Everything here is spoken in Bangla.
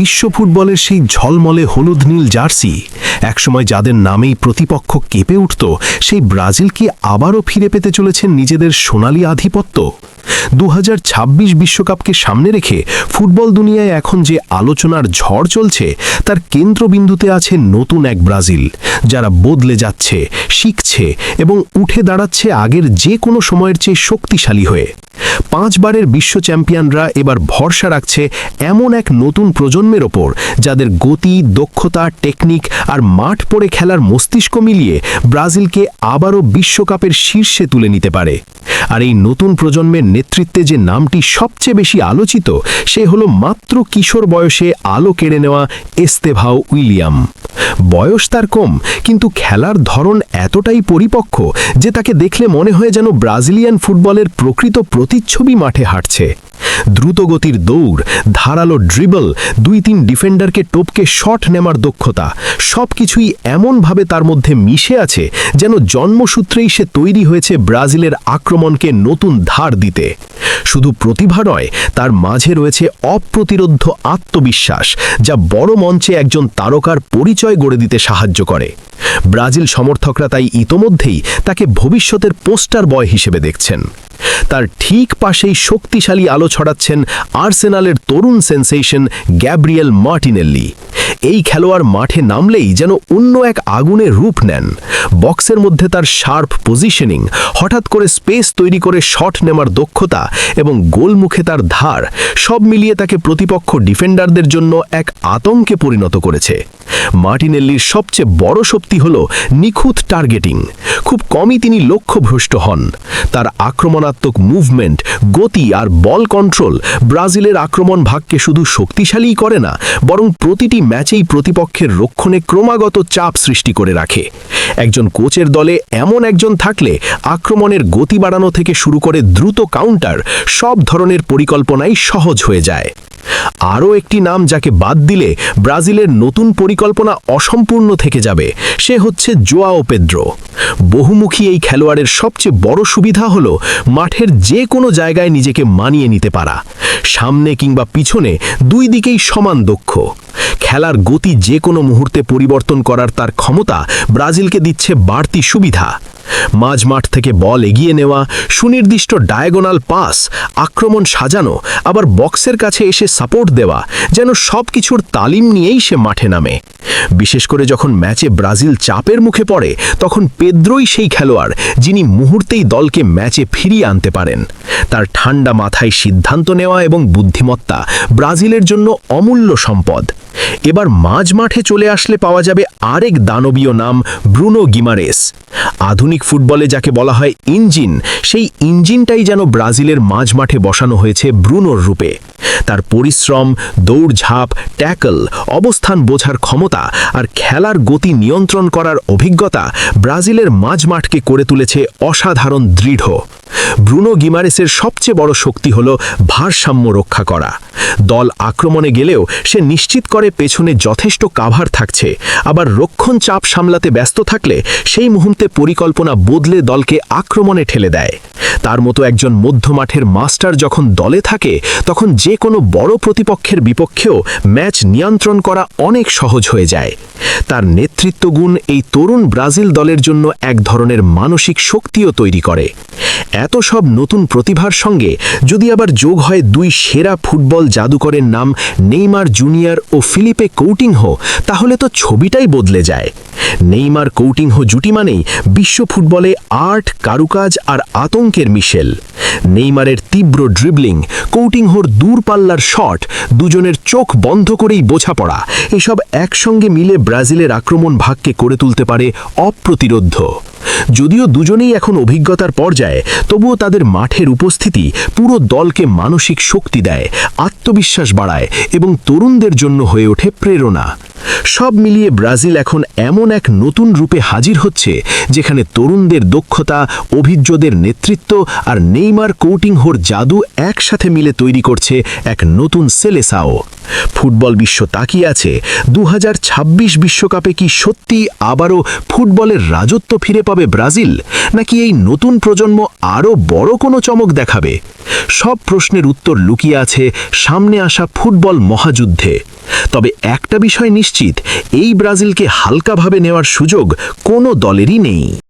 বিশ্ব ফুটবলের সেই ঝলমলে হলুদ নীল জার্সি একসময় যাদের নামেই প্রতিপক্ষ কেঁপে উঠত, সেই ব্রাজিল কি আবারও ফিরে পেতে চলেছেন নিজেদের সোনালী আধিপত্য। দু বিশ্বকাপকে সামনে রেখে ফুটবল দুনিয়ায় এখন যে আলোচনার ঝড় চলছে, তার কেন্দ্রবিন্দুতে আছে নতুন এক ব্রাজিল, যারা বদলে যাচ্ছে, শিখছে এবং উঠে দাঁড়াচ্ছে আগের যে কোনো সময়ের চেয়ে শক্তিশালী হয়ে। পাঁচবারের বিশ্ব চ্যাম্পিয়নরা এবার ভরসা রাখছে এমন এক নতুন প্রজন্মের ওপর, যাদের গতি, দক্ষতা, টেকনিক আর মাঠ পড়ে খেলার মস্তিষ্ক মিলিয়ে ব্রাজিলকে আবারও বিশ্বকাপের শীর্ষে তুলে নিতে পারে। আর এই নতুন প্রজন্মের নেতৃত্বে যে নামটি সবচেয়ে বেশি আলোচিত, সে হলো মাত্র কিশোর বয়সে আলো কেড়ে নেওয়া এস্তেভাও উইলিয়াম। বয়স তার কম, কিন্তু খেলার ধরন এতটাই পরিপক্ক যে তাকে দেখলে মনে হয় যেন ব্রাজিলিয়ান ফুটবলের প্রকৃত প্রতিচ্ছবি মাঠে হাঁটছে। দ্রুতগতির দৌড়, ধারালো ড্রিবল দুই তিন ডিফেন্ডারকে টপকে শট নেমার দক্ষতা সব কিছুই এমনভাবে তার মধ্যে মিশে আছে যেন জন্মসূত্রেই সে তৈরি হয়েছে ব্রাজিলের আক্রমণকে নতুন ধার দিতে। শুধু প্রতিভা নয়, তার মাঝে রয়েছে অপ্রতিরোধ্য আত্মবিশ্বাস, যা বড় মঞ্চে একজন তারকার পরিচয় গড়ে দিতে সাহায্য করে। ব্রাজিল সমর্থকরা তাই ইতোমধ্যেই তাকে ভবিষ্যতের পোস্টার বয় হিসেবে দেখছেন। তার ঠিক পাশেই শক্তিশালী আলো ছড়াচ্ছেন আর্সেনালের তরুণ সেন্সেশন গ্যাব্রিয়েল মার্টিনেল্লি। এই খেলোয়াড় মাঠে নামলেই যেন অন্য এক আগুনে রূপ নেন। বক্সের মধ্যে তার শার্প পজিশনিং, হঠাৎ করে স্পেস তৈরি করে শট নেমার দক্ষতা এবং গোলমুখে তার ধার, সব মিলিয়ে তাকে প্রতিপক্ষ ডিফেন্ডারদের জন্য এক আতঙ্কে পরিণত করেছে। মার্টিনেল্লির সবচেয়ে বড় শক্তি হল নিখুঁত টার্গেটিং। খুব কমই তিনি লক্ষ্যভ্রষ্ট হন। তার আক্রমণাত্মক মুভমেন্ট, গতি আর বল কন্ট্রোল ব্রাজিলের আক্রমণ ভাগকে শুধু শক্তিশালীই করে না, বরং প্রতিটি ম্যাচেই প্রতিপক্ষের রক্ষণে ক্রমাগত চাপ সৃষ্টি করে রাখে। একজন কোচের দলে এমন একজন থাকলে আক্রমণের গতি বাড়ানো থেকে শুরু করে দ্রুত কাউন্টার সব ধরনের পরিকল্পনাই সহজ হয়ে যায়। আরও একটি নাম যাকে বাদ দিলে ব্রাজিলের নতুন পরিকল্পনা অসম্পূর্ণ থেকে যাবে, সে হচ্ছে জোয়াও পেদ্রো বহুমুখী এই খেলোয়াড়ের সবচেয়ে বড় সুবিধা হল মাঠের যে কোনো জায়গায় নিজেকে মানিয়ে নিতে পারা। সামনে কিংবা পিছনে দুই দিকেই সমান দক্ষ। খেলার গতি যে কোনো মুহূর্তে পরিবর্তন করার তার ক্ষমতা ব্রাজিলকে দিচ্ছে বাড়তি সুবিধা। মাঝ মাঠ থেকে বল এগিয়ে নেওয়া, সুনির্দিষ্ট ডায়াগোনাল পাস, আক্রমণ সাজানো, আবার বক্সের কাছে এসে সাপোর্ট দেওয়া যেন সব কিছুর তালিম নিয়েই সে মাঠে নামে। বিশেষ করে যখন ম্যাচে ব্রাজিল চাপের মুখে পড়ে, তখন পেদ্রই সেই খেলোয়াড় যিনি মুহূর্তেই দলকে ম্যাচে ফিরিয়ে আনতে পারেন। তার ঠান্ডা মাথায় সিদ্ধান্ত নেওয়া এবং বুদ্ধিমত্তা ব্রাজিলের জন্য অমূল্য সম্পদ। এবার মাঝ মাঠে চলে আসলে পাওয়া যাবে আরেক দানবীয় নাম ব্রুনো গিমারেস। আধুনিক ফুটবলে যাকে বলা হয় ইঞ্জিন, সেই ইঞ্জিনটাই যেন ব্রাজিলের মাঝ মাঠে বসানো হয়েছে ব্রুনোর রূপে। তার পরিশ্রম, দৌড়ঝাঁপ, ট্যাকল, অবস্থান বোঝার ক্ষমতা আর খেলার গতি নিয়ন্ত্রণ করার অভিজ্ঞতা ব্রাজিলের মাঝ মাঠকে করে তুলেছে অসাধারণ দৃঢ়। ব্রুনো গিমারেসের সবচেয়ে বড় শক্তি হল ভারসাম্য রক্ষা করা। দল আক্রমণে গেলেও সে নিশ্চিত করে পেছনে যথেষ্ট কাভার থাকছে। আবার রক্ষণ চাপ সামলাতে ব্যস্ত থাকলে সেই মুহূর্তে পরিকল্পনা বদলে দলকে আক্রমণে ঠেলে দেয়। তার মতো একজন মধ্যমাঠের মাস্টার যখন দলে থাকে, তখন যে কোনো বড় প্রতিপক্ষের বিপক্ষেও ম্যাচ নিয়ন্ত্রণ করা অনেক সহজ হয়ে যায়। তার নেতৃত্ব গুণ এই তরুণ ব্রাজিল দলের জন্য এক ধরনের মানসিক শক্তিও তৈরি করে। এত সব নতুন প্রতিভার সঙ্গে যদি আবার যোগ হয় দুই সেরা ফুটবল জাদুকরের নাম নেইমার জুনিয়র ও ফিলিপে কৌটিংহো, তাহলে তো ছবিটাই বদলে যায়। নেইমার কৌটিংহো জুটি মানেই বিশ্ব ফুটবলে আর্ট, কারুকাজ আর আতঙ্কের মিশেল। নেইমারের তীব্র ড্রিবলিং কৌটিংহোর দূরপাল্লার শট দুজনের চোখ বন্ধ করেই বোঝাপড়া এসব একসঙ্গে মিলে ব্রাজিলের আক্রমণ ভাগকে করে তুলতে পারে অপ্রতিরোধ্য যদিও দুজনেই এখন অভিজ্ঞতার পর্যায়ে, তবুও তাদের মাঠের উপস্থিতি পুরো দলকে মানসিক শক্তি দেয়, আত্মবিশ্বাস বাড়ায় এবং তরুণদের জন্য হয়ে ওঠে প্রেরণা। সব মিলিয়ে ব্রাজিল এখন এমন এক নতুন রূপে হাজির হচ্ছে, যেখানে তরুণদের দক্ষতা, অভিজ্ঞদের নেতৃত্ব আর নেইমার কৌটিংহোর জাদু একসাথে মিলে তৈরি করছে এক নতুন সেলেসাও। ফুটবল বিশ্ব তাকিয়ে আছে দু বিশ্বকাপে কি সত্যি আবারও ফুটবলের রাজত্ব ফিরে পাবে ব্রাজিল, নাকি এই নতুন প্রজন্ম আরও বড় কোনো চমক দেখাবে? সব প্রশ্নের উত্তর লুকিয়ে আছে সামনে আসা ফুটবল মহাযুদ্ধে। তবে একটা বিষয় নিশ্চিত এই ব্রাজিলকে হালকাভাবে নেওয়ার সুযোগ কোনো দলেরই নেই।